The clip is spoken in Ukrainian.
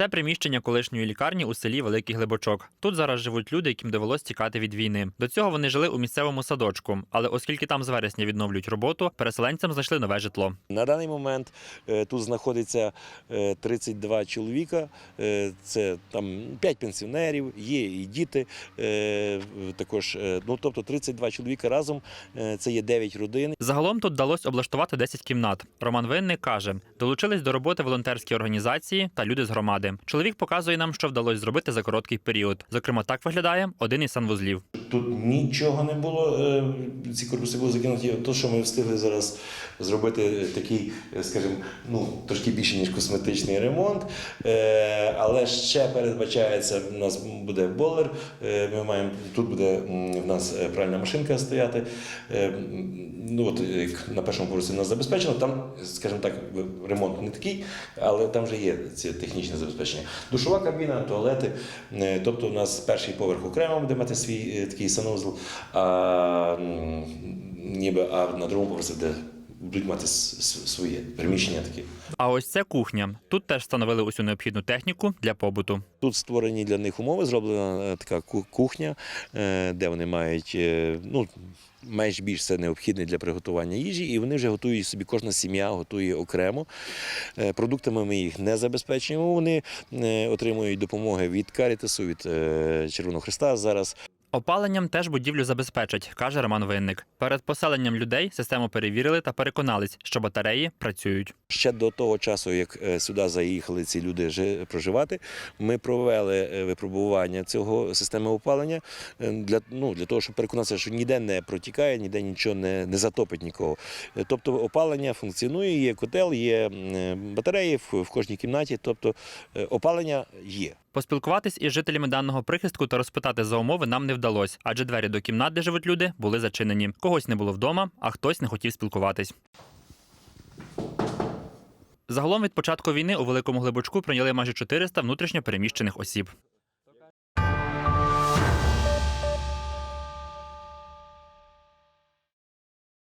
Це приміщення колишньої лікарні у селі Великий Глибочок. Тут зараз живуть люди, яким довелось тікати від війни. До цього вони жили у місцевому садочку, але оскільки там з вересня відновлюють роботу, переселенцям знайшли нове житло. На даний момент е, тут знаходиться е, 32 чоловіка. Е, Це там 5 пенсіонерів, є і діти. е, Також, е, ну тобто 32 чоловіка разом. е, Це є 9 родин. Загалом тут вдалося облаштувати 10 кімнат. Роман Винник каже, долучились до роботи волонтерські організації та люди з громади. Чоловік показує нам, що вдалося зробити за короткий період. Зокрема, так виглядає один із санвузлів. Тут нічого не було. е, Ці корпуси були закинуті. То, що ми встигли зараз зробити такий, е, скажімо, ну трошки більше ніж косметичний ремонт. Е, Але ще передбачається, у нас буде бойлер. е, Ми маємо тут буде в нас пральна машинка стояти. Ну от на першому поверсі нас забезпечено. Там, скажімо так, ремонт не такий, але там вже є ці технічне забезпечення. Душова кабіна, туалети. Тобто, у нас перший поверх окремо буде мати свій е, такий санузел, а ніби а на другому поверсі де будуть мати своє приміщення такі. А ось це кухня. Тут теж встановили усю необхідну техніку для побуту. Тут створені для них умови, зроблена е, така кухня, е, де вони мають е, ну, менш більш все необхідне для приготування їжі, і вони вже готують собі, кожна сім'я готує окремо. Продуктами ми їх не забезпечуємо. Вони отримують допомоги від Карітасу, від Червоного Христа зараз. Опаленням теж будівлю забезпечать, каже Роман Винник. Перед поселенням людей систему перевірили та переконались, що батареї працюють. Ще до того часу, як е, сюди заїхали ці люди проживати, ми провели е, випробування цього системи опалення е, для, ну, для того, щоб переконатися, що ніде не протікає, ніде нічого не, не затопить нікого. Тобто опалення функціонує, є котел, є батареї в, в кожній кімнаті, тобто опалення є. Поспілкуватись із жителями даного прихистку та розпитати за умови нам не вдалося, адже двері до кімнат, де живуть люди, були зачинені. Когось не було вдома, а хтось не хотів спілкуватись. Загалом від початку війни у великому глибочку прийняли майже 400 внутрішньо переміщених осіб.